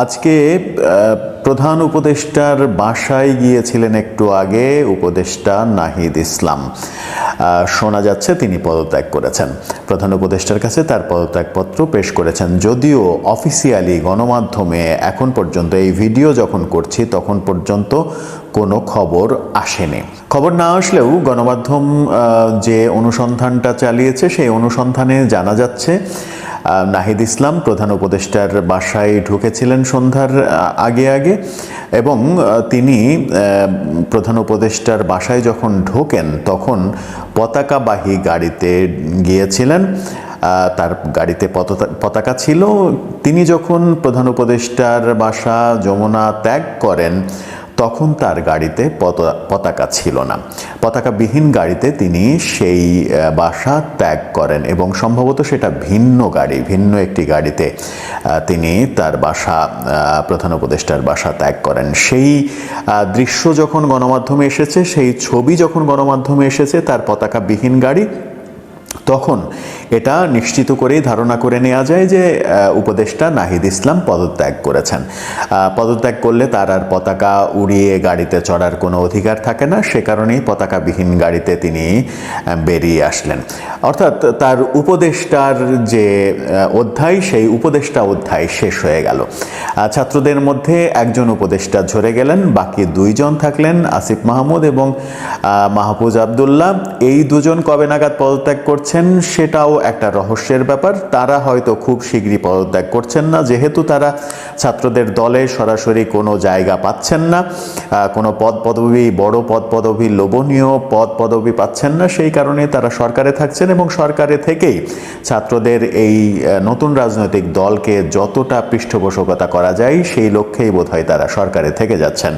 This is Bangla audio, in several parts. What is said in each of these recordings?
আজকে প্রধান উপদেষ্টার বাসায় গিয়েছিলেন একটু আগে উপদেষ্টা নাহিদ ইসলাম। শোনা যাচ্ছে তিনি পদত্যাগ করেছেন। প্রধান উপদেষ্টার কাছে তার পদত্যাগপত্র পেশ করেছেন। যদিও অফিসিয়ালি গণমাধ্যমে এখন পর্যন্ত এই ভিডিও যখন করছি, তখন পর্যন্ত কোনো খবর আসেনি। খবর না আসলেও গণমাধ্যম যে অনুসন্ধানটা চালিয়েছে, সেই অনুসন্ধানে জানা যাচ্ছে নাহিদ ইসলাম, প্রধান উপদেষ্টার বাসায় ঢুকেছিলেন সন্ধ্যার আগে আগে। এবং তিনি প্রধান উপদেষ্টার বাসায় যখন ঢোকেন, তখন পতাকাবাহী গাড়িতে গিয়েছিলেন। তার গাড়িতে পতাকা- ছিল। তিনি যখন প্রধান উপদেষ্টার বাসা যমুনা ত্যাগ করেন তখন তার গাড়িতে পতা- পতাকা ছিল না। পতাকাবিহীন গাড়িতে তিনি সেই বাসা ত্যাগ করেন এবং সম্ভবত সেটা ভিন্ন গাড়ি, ভিন্ন একটি গাড়িতে তিনি তার বাসা প্রধান উপদেষ্টার বাসা ত্যাগ করেন। সেই দৃশ্য যখন গণমাধ্যমে এসেছে, সেই ছবি যখন গণমাধ্যমে এসেছে, তার পতাকাবিহীন গাড়ি তখন এটা নিশ্চিত করেই ধারণা করে নেওয়া যায় যে উপদেষ্টা নাহিদ ইসলাম পদত্যাগ করেছেন। পদত্যাগ করলে তার আর পতাকা উড়িয়ে গাড়িতে চড়ার কোনো অধিকার থাকে না, সে কারণেই পতাকাবিহীন গাড়িতে তিনি বেরিয়ে আসলেন। অর্থাৎ তার উপদেষ্টার যে অধ্যায়, সেই উপদেষ্টা অধ্যায় শেষ হয়ে গেল। ছাত্রদের মধ্যে একজন উপদেষ্টা ঝরে গেলেন, বাকি দুইজন থাকলেন আসিফ মাহমুদ এবং মাহফুজ আবদুল্লাহ। এই দুজন কবে নাগাদ পদত্যাগ করছেন সেটাও একটা রহস্যের ব্যাপার। তারা হয়তো খুব শীঘ্রই পদত্যাগ করছেন না। যেহেতু তারা ছাত্রদের দলে সরাসরি কোনো জায়গা পাচ্ছেন না কোনো পদ পদবি, বড় পদ পদবি লোভনীয় পদ পদবি পাচ্ছেন না, সেই কারণে তারা সরকারে থাকছেন এবং সরকারে থেকেই ছাত্রদের এই নতুন রাজনৈতিক দলকে যতটা পৃষ্ঠপোষকতা করা যায়, সেই লক্ষ্যেই বোধহয় তারা সরকারে থেকে যাচ্ছেন।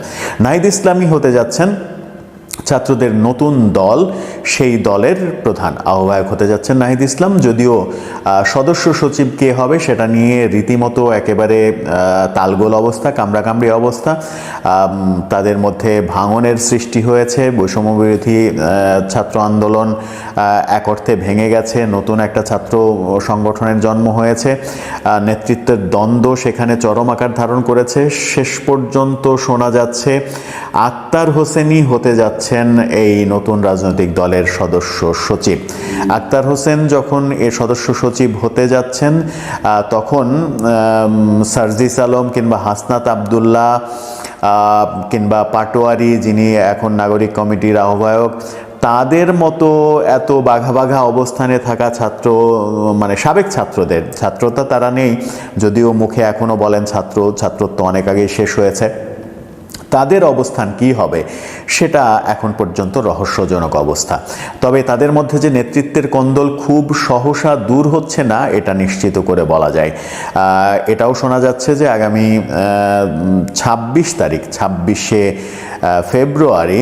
নাহিদ ইসলামী হতে যাচ্ছেন। ছাত্রদের নতুন দল, সেই দলের প্রধান আহ্বায়ক হতে যাচ্ছেন নাহিদ ইসলাম। যদিও সদস্য সচিব কে হবে সেটা নিয়ে রীতিমতো একেবারে তালগোল অবস্থা, কামড়াকামড়ি অবস্থা। তাদের মধ্যে ভাঙনের সৃষ্টি হয়েছে, বৈষম্য বিরোধী ছাত্র আন্দোলন এক অর্থে ভেঙে গেছে, নতুন একটা ছাত্র সংগঠনের জন্ম হয়েছে। নেতৃত্বের দ্বন্দ্ব সেখানে চরম আকার ধারণ করেছে। শেষ পর্যন্ত শোনা যাচ্ছে, আক্তার হোসেনই হতে যাচ্ছেন এই নতুন রাজনৈতিক দলের সদস্য সচিব। আক্তার হোসেন যখন এ সদস্য সচিব হতে যাচ্ছেন তখন সার্জিস আলম কিংবা হাসনাত আবদুল্লাহ কিংবা পাটোয়ারি যিনি এখন নাগরিক কমিটির আহ্বায়ক, তাদের মতো এত বাঘা বাঘা অবস্থানে থাকা ছাত্র মানে সাবেক ছাত্রদের, ছাত্রতা তারা নেই, যদিও মুখে এখনও বলেন ছাত্র, ছাত্রত্ব অনেক আগেই শেষ হয়েছে। তাদের অবস্থান কি হবে, সেটা এখন পর্যন্ত রহস্যজনক অবস্থা। তবে তাদের মধ্যে যে নেতৃত্বের কন্দল খুব সহসা দূর হচ্ছে না, এটা নিশ্চিত করে বলা যায়। এটাও শোনা যাচ্ছে যে আগামী ছাব্বিশ তারিখ, ছাব্বিশে ফেব্রুয়ারি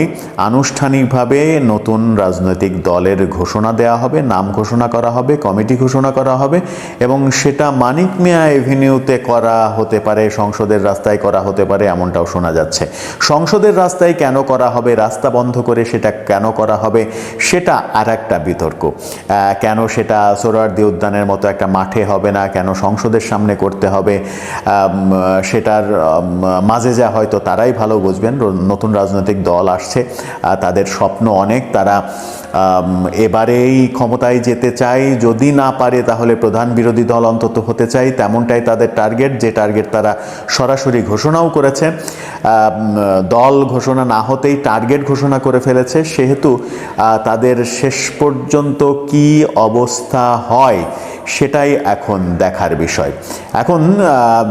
আনুষ্ঠানিকভাবে নতুন রাজনৈতিক দলের ঘোষণা দেওয়া হবে, নাম ঘোষণা করা হবে, কমিটি ঘোষণা করা হবে এবং সেটা মানিক মিয়া এভিনিউতে করা হতে পারে, সংসদের রাস্তায় করা হতে পারে এমনটাও শোনা যাচ্ছে। সংসদের রাস্তায় কেন করা হবে, রাস্তা বন্ধ করে সেটা কেন করা হবে, সেটা আর একটা বিতর্ক কেন সেটা সোহরাওয়ার্দী উদ্যানের মতো একটা মাঠে হবে না, কেন সংসদের সামনে করতে হবে সেটার মাঝে যা হয়তো তারাই ভালো বুঝবেন, নতুন রাজনৈতিক দল আসছে তাদের স্বপ্ন অনেক। তারা এবারেই ক্ষমতায় যেতে চায়। যদি না পারে, তাহলে প্রধান বিরোধী দল অন্তত হতে চাই তেমনটাই তাদের টার্গেট, যে টার্গেট তারা সরাসরি ঘোষণাও করেছে। দল ঘোষণা না হতেই টার্গেট ঘোষণা করে ফেলেছে। সেহেতু তাদের শেষ পর্যন্ত কি অবস্থা হয় সেটাই এখন দেখার বিষয়। এখন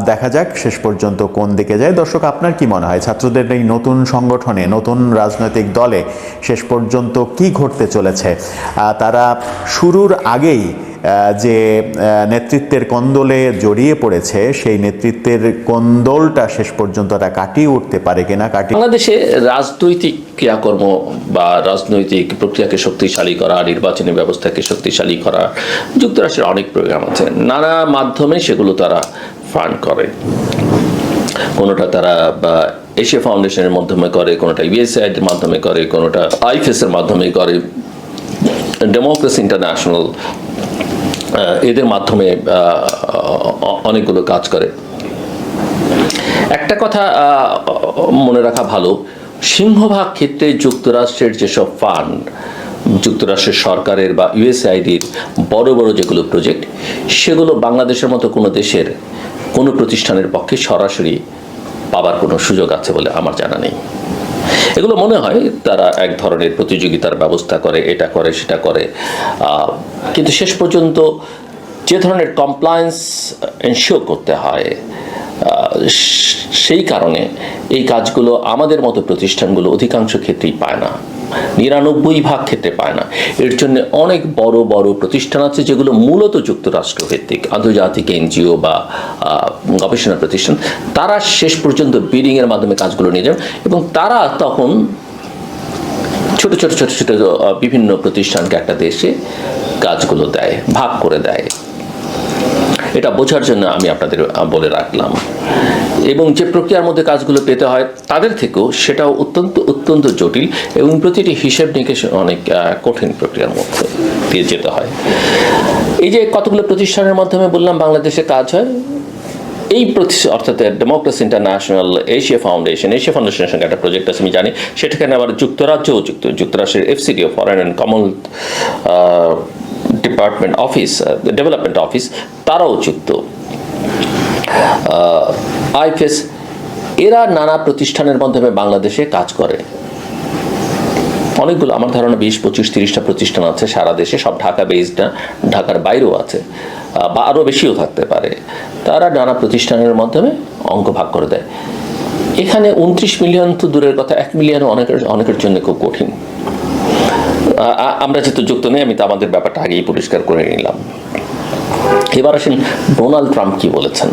দেখা যাক শেষ পর্যন্ত কোন দিকে যায়। দর্শক, আপনার কি মনে হয়? ছাত্রদের এই নতুন সংগঠনে, নতুন রাজনৈতিক দলে শেষ পর্যন্ত কি ঘটতে চলেছে? তারা শুরুর আগেই যে নেতৃত্বের কন্দলে জড়িয়ে পড়েছে, সেই নেতৃত্বের কন্দলটা শেষ পর্যন্ত তারা কাটিয়ে উঠতে পারে কিনা, কাটিয়ে বাংলাদেশে রাজনৈতিক ক্রিয়াকর্ম বা রাজনৈতিক প্রক্রিয়াকে শক্তিশালী করা, নির্বাচনী ব্যবস্থাকে শক্তিশালী করা, যুক্তরাষ্ট্রের অনেক প্রোগ্রাম আছে। নানা মাধ্যমে সেগুলো তারা ফান্ড করে। কোনোটা তারা, বা এশিয়া ফাউন্ডেশনের মাধ্যমে করে, কোনোটা ইউএসআইড এর মাধ্যমে করে, কোনোটা আইফএস এর মাধ্যমে করে। ডেমোক্রেসি ইন্টারন্যাশনাল এদের মাধ্যমে অনেকগুলো কাজ করে। একটা কথা মনে রাখা ভালো, সিংহভাগ ক্ষেত্রে যুক্তরাষ্ট্রের যেসব ফান্ড, যুক্তরাষ্ট্রের সরকারের বা ইউএসআইডির বড় বড় যেগুলো প্রজেক্ট, সেগুলো বাংলাদেশের মতো কোনো দেশের, কোনো প্রতিষ্ঠানের পক্ষে সরাসরি পাবার কোনো সুযোগ আছে বলে আমার জানা নেই। এগুলো মনে হয় তারা এক ধরনের প্রতিযোগিতার ব্যবস্থা করে, এটা করে, সেটা করে। কিন্তু শেষ পর্যন্ত যে ধরনের কমপ্লায়েন্স এনশিওর করতে হয় সেই কারণে এই কাজগুলো আমাদের মতো প্রতিষ্ঠানগুলো অধিকাংশ ক্ষেত্রেই পায় না। নিরানব্বই ভাগ ক্ষেত্রে পায় না। এর জন্য অনেক বড় বড় প্রতিষ্ঠান আছে যেগুলো মূলত যুক্তরাষ্ট্র ভিত্তিক, আন্তর্জাতিক এনজিও বা গবেষণা প্রতিষ্ঠান। তারা শেষ পর্যন্ত বিডিং এর মাধ্যমে কাজগুলো নিয়ে যান এবং তারা তখন ছোট ছোট ছোট ছোট বিভিন্ন প্রতিষ্ঠানকে একটা দেশে কাজগুলো দেয়, ভাগ করে দেয়। এটা বোঝার জন্য আমি আপনাদের বলে রাখলাম। এবং যে প্রক্রিয়ার মধ্যে কাজগুলো পেতে হয়, তাদের থেকেও সেটাও অত্যন্ত অত্যন্ত জটিল এবং প্রতিটি হিসেব নিকেশ অনেক কঠিন প্রক্রিয়ার মধ্যে দিয়ে যেতে হয়। এই যে কতগুলো প্রতিষ্ঠানের মাধ্যমে বললাম বাংলাদেশে কাজ হয়, এই অর্থাৎ democracy international Asia foundation Asia ফাউন্ডেশনের সঙ্গে একটা প্রজেক্ট আছে, আমি জানি সেটাখানে আবার যুক্তরাজ্যও যুক্ত, যুক্তরাষ্ট্রের FCDO foreign and common department office development office তারাও যুক্ত আইফেস এরা নানা প্রতিষ্ঠানের মাধ্যমে বাংলাদেশে কাজ করে। অনেকগুলো, আমার ধারণা বিশ, পঁচিশ, তিরিশটা প্রতিষ্ঠান আছে সারা দেশে, সব ঢাকা বেসড না ঢাকার বাইরেও আছে বা আরও বেশিও থাকতে পারে। তারা নানা প্রতিষ্ঠানের মাধ্যমে অঙ্ক ভাগ করে দেয়। এখানে উনত্রিশ মিলিয়ন তো দূরের কথা, এক মিলিয়ন অনেকের অনেকের জন্য খুব কঠিন। আমরা যেহেতু যুক্ত নেই, আমি তো আমাদের ব্যাপারটা আগেই পরিষ্কার করে নিলাম। এবার আসেন ডোনাল্ড ট্রাম্প কি বলেছেন?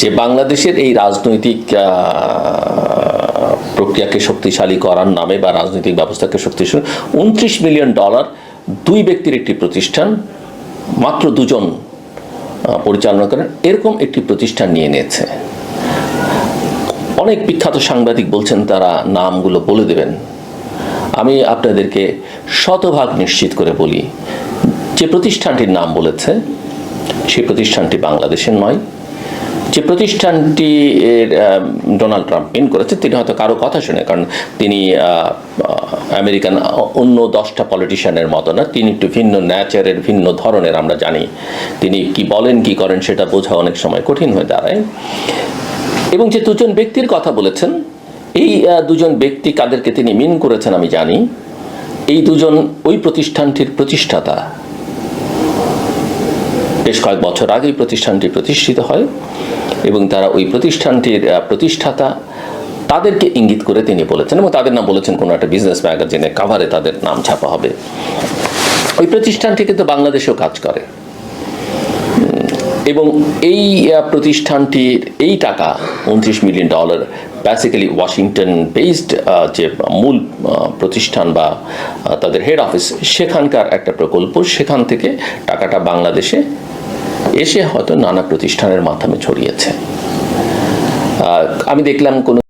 যে বাংলাদেশের এই রাজনৈতিক প্রক্রিয়াকে শক্তিশালী করার নামে বা রাজনৈতিক ব্যবস্থাকে শক্তিশালী উনত্রিশ মিলিয়ন ডলার দুই ব্যক্তির একটি প্রতিষ্ঠান, মাত্র দুজন পরিচালনা করেন, এরকম একটি প্রতিষ্ঠান নিয়ে নিয়েছে। অনেক বিখ্যাত সাংবাদিক বলছেন, তারা নামগুলো বলে দেবেন। আমি আপনাদেরকে শতভাগ নিশ্চিত করে বলি, যে প্রতিষ্ঠানটির নাম বলেছে সেই প্রতিষ্ঠানটি বাংলাদেশের নয়। যে প্রতিষ্ঠানটি ডোনাল্ড ট্রাম্প পিন করেছে, তিনি হয়তো কারও কথা শুনে, কারণ তিনি আমেরিকান অন্য দশটা পলিটিশিয়ানের মতো না, তিনি একটু ভিন্ন ন্যাচারের ভিন্ন ধরনের আমরা জানি। তিনি কি বলেন, কি করেন, সেটা বোঝা অনেক সময় কঠিন হয়ে দাঁড়ায়। এবং যে দুজন ব্যক্তির কথা বলেছেন এই দুজন ব্যক্তি কাদেরকে তিনি মিন করেছেন আমি জানি। এই দুজন ওই প্রতিষ্ঠানটির প্রতিষ্ঠাতা। বেশ কয়েক বছর আগেই প্রতিষ্ঠানটি প্রতিষ্ঠিত হয় এবং তারা ওই প্রতিষ্ঠানটির প্রতিষ্ঠাতা তাদেরকে ইঙ্গিত করে তিনি বলেছেন এবং তাদের নাম বলেছেন কোনো একটা বিজনেস ম্যাগাজিনে কাভারে তাদের নাম ছাপা হবে। ওই প্রতিষ্ঠানটি কিন্তু বাংলাদেশেও কাজ করে। এবং এই প্রতিষ্ঠানটির এই টাকা, উনত্রিশ million dollar basically Washington based যে মূল প্রতিষ্ঠান বা তাদের হেড অফিস সেখানকার একটা প্রকল্প, সেখান থেকে টাকাটা বাংলাদেশে এসে হয়তো নানা প্রতিষ্ঠানের মাধ্যমে ছড়িয়েছে। আমি দেখলাম কোনো